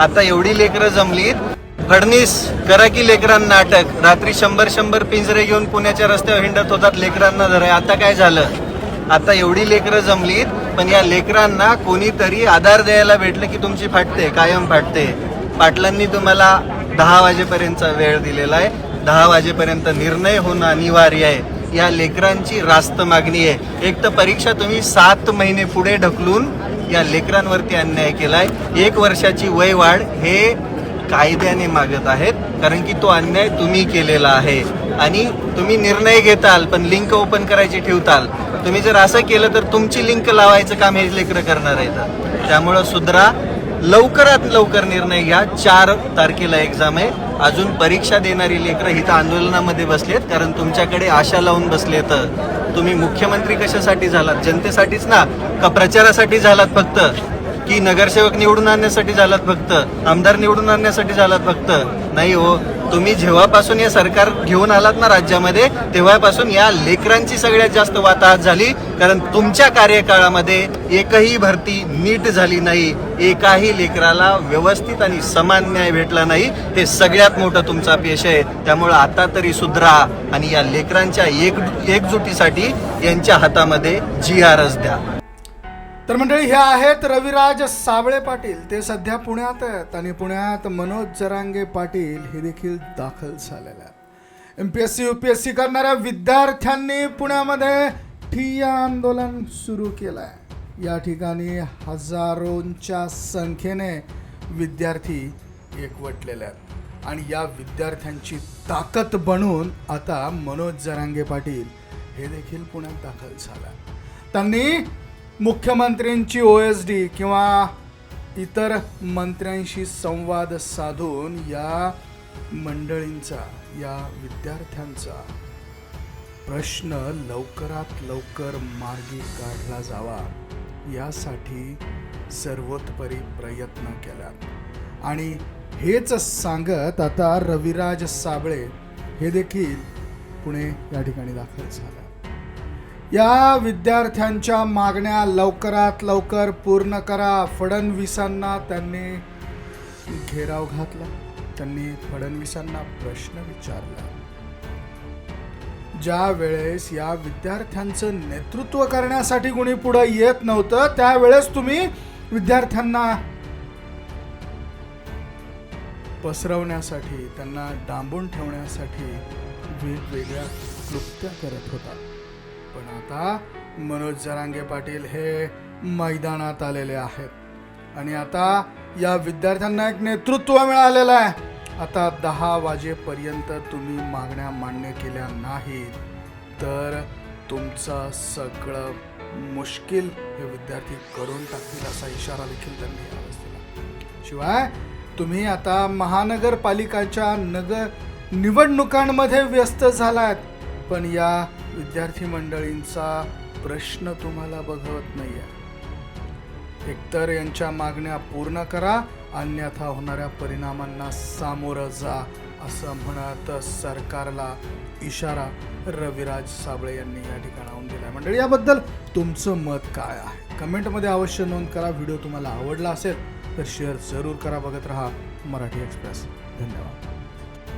आता एवढी लेकरं जमलीत फडणीस करा की लेकरांना नाटक. रात्री शंभर शंभर पिंजरे घेऊन पुण्याच्या रस्त्यावर हिंडत होतात लेकरांना धराय आता काय झालं? आता एवढी लेकरं जमलीत पण या लेकरांना कोणीतरी आधार द्यायला भेटलं की तुमची फाटते कायम फाटते. पाटलांनी तुम्हाला दहा वाजेपर्यंतचा वेळ दिलेला आहे. दहा वाजेपर्यंत निर्णय होणं अनिवार्य आहे. या लेकरांची रास्त मागणी आहे. एक तर परीक्षा तुम्ही सात महिने पुढे ढकलून या लेकरांवरती अन्याय केलाय. एक वर्षाची वय वाढ हे कायद्याने मागत आहेत. कारण की तो अन्याय तुम्ही केलेला आहे. आणि तुम्ही निर्णय घेताल पण लिंक ओपन करायची ठेवताल. तुम्ही जर असं केलं तर तुमची लिंक लावायचं काम हे लेकरं करणार आहेत. त्यामुळं सुधरा लवकरात लवकर निर्णय घ्या. चार तारखेला एक्झाम आहे. अजून परीक्षा देणारी लेकरं इथं आंदोलनामध्ये बसलेत कारण तुमच्याकडे आशा लावून बसलेत. तुम्ही मुख्यमंत्री कशासाठी झालात? जनतेसाठीच ना? का प्रचारासाठी झालात फक्त? की नगरसेवक निवडून आणण्यासाठी झालात फक्त? आमदार निवडून आणण्यासाठी झालात फक्त? नाही हो. तुम्ही जेव्हापासून हे सरकार घेऊन आलात ना राज्यामध्ये तेव्हापासून या लेकरांची सगळ्यात जास्त वाताहत झाली. कारण तुमच्या कार्यकाळामध्ये एकही भरती नीट झाली नाही. एकाही लेकराला व्यवस्थित आणि समान न्याय भेटला नाही. ते सगळ्यात मोठं तुमचा अपयश आहे. त्यामुळं आता तरी सुधरा आणि या लेकरांच्या एक एकजुटीसाठी यांच्या हातामध्ये जी आरच द्या. तर मंडळी हे आहेत रविराज साबळे पाटील. ते सध्या पुण्यात आहेत आणि पुण्यात मनोज जरांगे पाटील हे देखील दाखल झालेले आहेत. M P S C U P S C करणाऱ्या विद्यार्थ्यांनी पुण्यामध्ये ठिय्या आंदोलन सुरू केलं आहे या ठिकाणी हजारोंच्या संख्येने विद्यार्थी एकवटलेले आहेत. आणि या विद्यार्थ्यांची ताकद बनून आता मनोज जरांगे पाटील हे देखील पुण्यात दाखल झाला त्यांनी मुख्यमंत्र्यांची ओ एस डी किंवा इतर मंत्र्यांशी संवाद साधून या मंडळींचा या विद्यार्थ्यांचा प्रश्न लवकरात लवकर मार्गी काढला जावा. यासाठी सर्वोत्परी प्रयत्न केला. आणि हेच सांगत आता रविराज साबळे हे देखील पुणे या ठिकाणी दाखल झालं. या विद्यार्थ्यांच्या मागण्या लवकरात लवकर पूर्ण करा. फडणवीसांना त्यांनी घेराव घातला. त्यांनी फडणवीसांना प्रश्न विचारला. ज्या वेळेस या विद्यार्थ्यांचं नेतृत्व करण्यासाठी कुणी पुढे येत नव्हतं त्यावेळेस तुम्ही विद्यार्थ्यांना पसरवण्यासाठी त्यांना डांबून ठेवण्यासाठी वेगवेगळ्या कृत्या करत होता. पण आता मनोज जरांगे पाटील हे मैदानात आलेले आहेत. आणि आता या विद्यार्थ्यांना एक नेतृत्व मिळालेलं आहे. आता दहा वाजेपर्यंत तुम्ही मागण्या मान्य केल्या नाहीत तर तुमचं सगळं मुश्किल हे विद्यार्थी करून टाकतील असा इशारा देखील त्यांनी यावेळेस दिला. शिवाय तुम्ही आता महानगरपालिकाच्या नगर निवडणुकांमध्ये व्यस्त झालात पण या विद्यार्थी मंडळींचा प्रश्न तुम्हाला बघवत नाही आहे एकतर यांच्या मागण्या पूर्ण करा अन्यथा होणाऱ्या परिणामांना सामोरं जा असं म्हणत सरकारला इशारा रविराज साबळे यांनी या ठिकाणाहून दिला आहे मंडळी याबद्दल तुमचं मत काय आहे? कमेंटमध्ये अवश्य नोंद करा. व्हिडिओ तुम्हाला आवडला असेल तर शेअर जरूर करा. बघत राहा मराठी एक्सप्रेस. धन्यवाद.